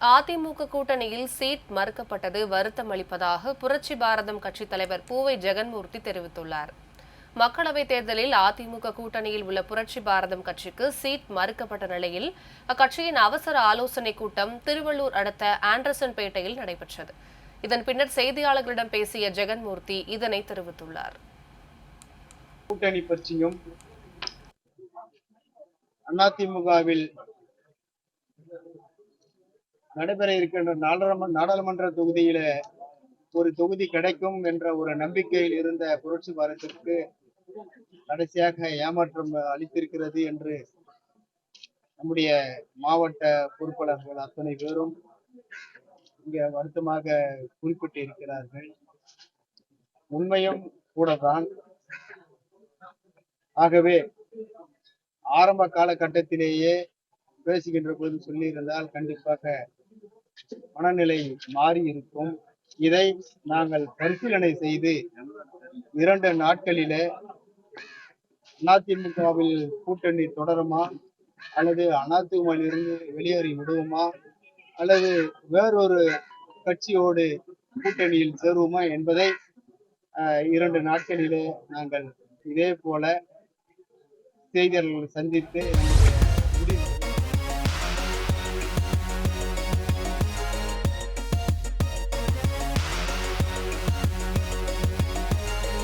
அதிமுக கூட்டணியில் சீட் மறுக்கப்பட்டது வருத்தம் அளிப்பதாக புரட்சி பாரதம் கட்சித் தலைவர் பூவை ஜெகன்மூர்த்தி தெரிவித்துள்ளார். மக்களவைத் தேர்தலில் அதிமுக கூட்டணியில் உள்ள புரட்சி பாரதம் கட்சிக்கு சீட் மறுக்கப்பட்ட நிலையில் அக்கட்சியின் அவசர ஆலோசனைக் கூட்டம் திருவள்ளூர் அடுத்த ஆண்டர்சன் பேட்டையில் நடைபெற்றது. இதன் பின்னர் செய்தியாளர்களிடம் பேசிய ஜெகன்மூர்த்தி இதனை தெரிவித்துள்ளார். கூட்டணி பற்றியும் அதிமுகவில் நடைபெற இருக்கின்ற நாடாளுமன்ற நாடாளுமன்ற தொகுதியில ஒரு தொகுதி கிடைக்கும் என்ற ஒரு நம்பிக்கையில் இருந்த புரட்சி பாரதத்திற்கு கடைசியாக ஏமாற்றம் அளித்திருக்கிறது என்று நம்முடைய மாவட்ட பொறுப்பாளர்கள் அத்தனை பேரும் இங்க வருத்தமாக குறிப்பிட்டு இருக்கிறார்கள் உண்மையும் கூடதான் ஆகவே ஆரம்ப காலகட்டத்திலேயே பேசுகின்ற பொழுது சொல்லியிருந்தால் கண்டிப்பாக மனநிலை மாறி இருக்கும். இதை நாங்கள் பரிசீலனை செய்து இரண்டு நாட்களிலே அதிமுகவில் கூட்டணி தொடருமா? அல்லது அதிமுகவில் இருந்து வெளியேறி விடுவோமா? அல்லது வேறொரு கட்சியோடு கூட்டணியில் சேருவோமா என்பதை அஹ், இரண்டு நாட்களிலே நாங்கள் இதே போல செய்தியாளர்களை சந்தித்து